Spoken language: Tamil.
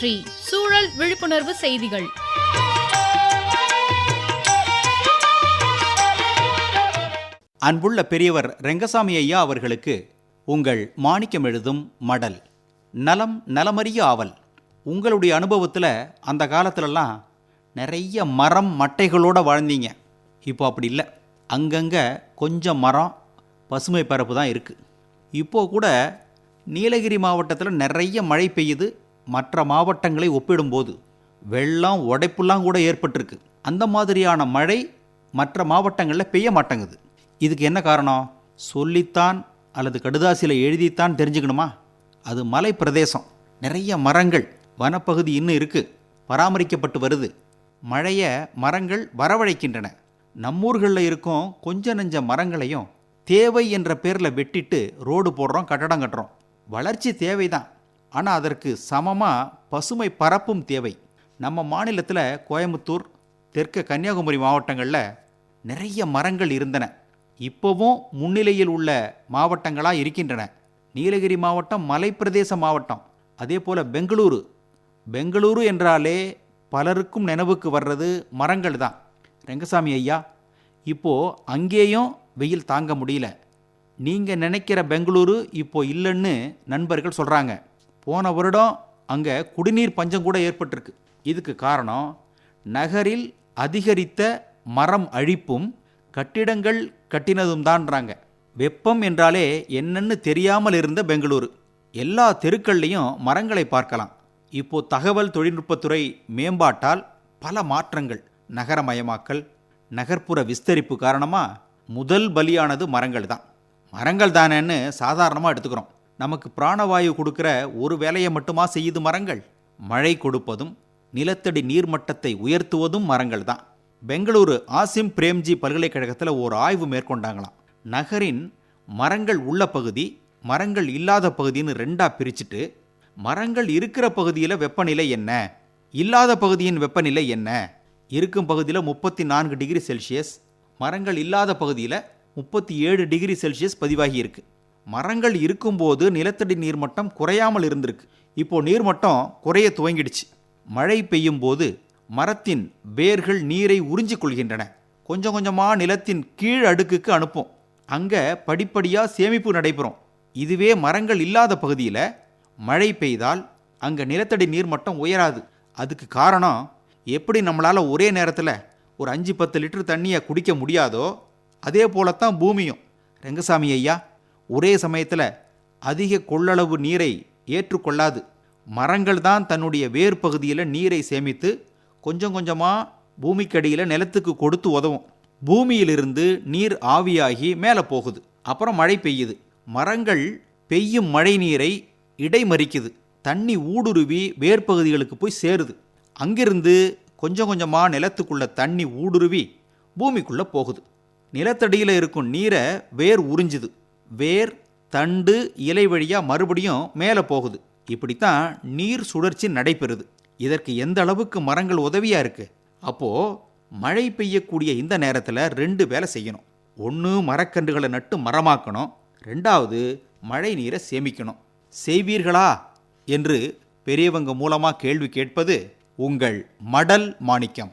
சுற்றி சூழல் விழிப்புணர்வு செய்திகள். அன்புள்ள பெரியவர் ரெங்கசாமி ஐயா அவர்களுக்கு உங்கள் மாணிக்கம் எழுதும் மடல். நலம் நலமறிய ஆவல். உங்களுடைய அனுபவத்தில் அந்த காலத்துலலாம் நிறைய மரம் மட்டைகளோடு வாழ்ந்தீங்க. இப்போ அப்படி இல்லை. அங்கங்கே கொஞ்சம் மரம் பசுமை பரப்பு தான் இருக்குது இப்போ கூட நீலகிரி மாவட்டத்தில் நிறைய மழை பெய்யுது. மற்ற மாவட்டங்களை ஒப்பிடும்போது வெள்ளம் உடைப்புலாம் கூட ஏற்பட்டிருக்கு. அந்த மாதிரியான மழை மற்ற மாவட்டங்களில் பெய்ய மாட்டேங்குது. இதுக்கு என்ன காரணம்? சொல்லித்தான் அல்லது கடுதாசியில் எழுதித்தான் தெரிஞ்சுக்கணுமா? அது மலை பிரதேசம் நிறைய மரங்கள் வனப்பகுதி இன்னும் இருக்குது பராமரிக்கப்பட்டு வருது. மழையை மரங்கள் வரவழைக்கின்றன. நம்மூர்களில் இருக்கும் கொஞ்ச நெஞ்ச மரங்களையும் தேவை என்ற பேரில் வெட்டிட்டு ரோடு போடுறோம் கட்டடம் கட்டுறோம். வளர்ச்சி தேவைதான். ஆனால் அதற்கு சமமாக பசுமை பரப்பும் தேவை. நம்ம மாநிலத்தில் கோயம்புத்தூர் தெற்கு கன்னியாகுமரி மாவட்டங்களில் நிறைய மரங்கள் இருந்தன. இப்போவும் முன்னிலையில் உள்ள மாவட்டங்களாக இருக்கின்றன. நீலகிரி மாவட்டம் மலைப்பிரதேச மாவட்டம் அதே போல் பெங்களூரு. பெங்களூரு என்றாலே பலருக்கும் நினைவுக்கு வர்றது மரங்கள் தான். ரெங்கசாமி ஐயா இப்போது அங்கேயும் வெயில் தாங்க முடியல. நீங்கள் நினைக்கிற பெங்களூரு இப்போ இல்லைன்னு நண்பர்கள் சொல்கிறாங்க போன வருடம் அங்கே குடிநீர் பஞ்சம் கூட ஏற்பட்டிருக்கு. இதுக்கு காரணம் நகரில் அதிகரித்த மரம் அழிப்பும் கட்டிடங்கள் கட்டினதும் தான்றாங்க வெப்பம் என்றாலே என்னன்னு தெரியாமல் இருந்த பெங்களூரு. எல்லா தெருக்கள்லையும் மரங்களை பார்க்கலாம். இப்போ தகவல் தொழில்நுட்பத்துறை மேம்பாட்டால் பல மாற்றங்கள். நகரமயமாக்கல் நகர்ப்புற விஸ்தரிப்பு காரணமாக முதல் பலியானது மரங்கள் தான் மரங்கள் தானேன்னு சாதாரணமாக எடுத்துக்கிறோம். நமக்கு பிராணவாயு கொடுக்குற ஒரு வேலையை மட்டுமா செய்யுது மரங்கள்? மழை கொடுப்பதும் நிலத்தடி நீர்மட்டத்தை உயர்த்துவதும் மரங்கள் தான். பெங்களூரு ஆசிம் பிரேம்ஜி பல்கலைக்கழகத்தில் ஒரு ஆய்வு மேற்கொண்டாங்களாம். நகரின் மரங்கள் உள்ள பகுதி மரங்கள் இல்லாத பகுதின்னு ரெண்டாக பிரிச்சுட்டு மரங்கள் இருக்கிற பகுதியில் வெப்பநிலை என்ன? இல்லாத பகுதியின் வெப்பநிலை என்ன? இருக்கும் பகுதியில் முப்பத்தி நான்கு டிகிரி செல்சியஸ் மரங்கள் இல்லாத பகுதியில் முப்பத்தி ஏழு டிகிரி செல்சியஸ் பதிவாகி இருக்குது மரங்கள் இருக்கும்போது நிலத்தடி நீர்மட்டம் குறையாமல் இருந்திருக்கு. இப்போ நீர்மட்டம் குறைய துவங்கிடுச்சு. மழை பெய்யும் போது மரத்தின் வேர்கள் நீரை உறிஞ்சிக் கொள்கின்றன கொஞ்சம் கொஞ்சமாக நிலத்தின் கீழ் அடுக்குக்கு அனுப்பும். அங்கே படிப்படியாக சேமிப்பு நடைபெறும். இதுவே மரங்கள் இல்லாத பகுதியில் மழை பெய்தால் அங்கே நிலத்தடி நீர்மட்டம் உயராது. அதுக்கு காரணம் எப்படி நம்மளால் ஒரே நேரத்தில் ஒரு அஞ்சு பத்து லிட்டர் தண்ணியை குடிக்க முடியாதோ அதே போலத்தான் பூமியும். ரெங்கசாமி ஐயா ஒரே சமயத்தில் அதிக கொள்ளளவு நீரை ஏற்றுக்கொள்ளாது. மரங்கள் தான் தன்னுடைய வேர் பகுதியில் நீரை சேமித்து கொஞ்சம் கொஞ்சமாக பூமிக்கடியில் நிலத்துக்கு கொடுத்து உதவும். பூமியிலிருந்து நீர் ஆவியாகி மேலே போகுது. அப்புறம் மழை பெய்யுது. மரங்கள் பெய்யும் மழை நீரை இடைமறிக்குது. தண்ணி ஊடுருவி வேர் பகுதிகளுக்கு போய் சேருது. அங்கிருந்து கொஞ்சம் கொஞ்சமாக நிலத்துக்குள்ள தண்ணி ஊடுருவி பூமிக்குள்ளே போகுது. நிலத்தடியில் இருக்கும் நீரை வேர் உறிஞ்சுது. வேர் தண்டு இலை வழியாக மறுபடியும் மேலே போகுது. இப்படித்தான் நீர் சுழற்சி நடைபெறுது. இதற்கு எந்த அளவுக்கு மரங்கள் உதவியாக இருக்குது அப்போது மழை பெய்யக்கூடிய இந்த நேரத்தில் ரெண்டு வேலை செய்யணும். ஒன்று மரக்கன்றுகளை நட்டு மரமாக்கணும். ரெண்டாவது மழை நீரை சேமிக்கணும். செய்வீர்களா? என்று பெரியவங்க மூலமாக கேள்வி கேட்பது உங்கள் மடல் மாணிக்கம்.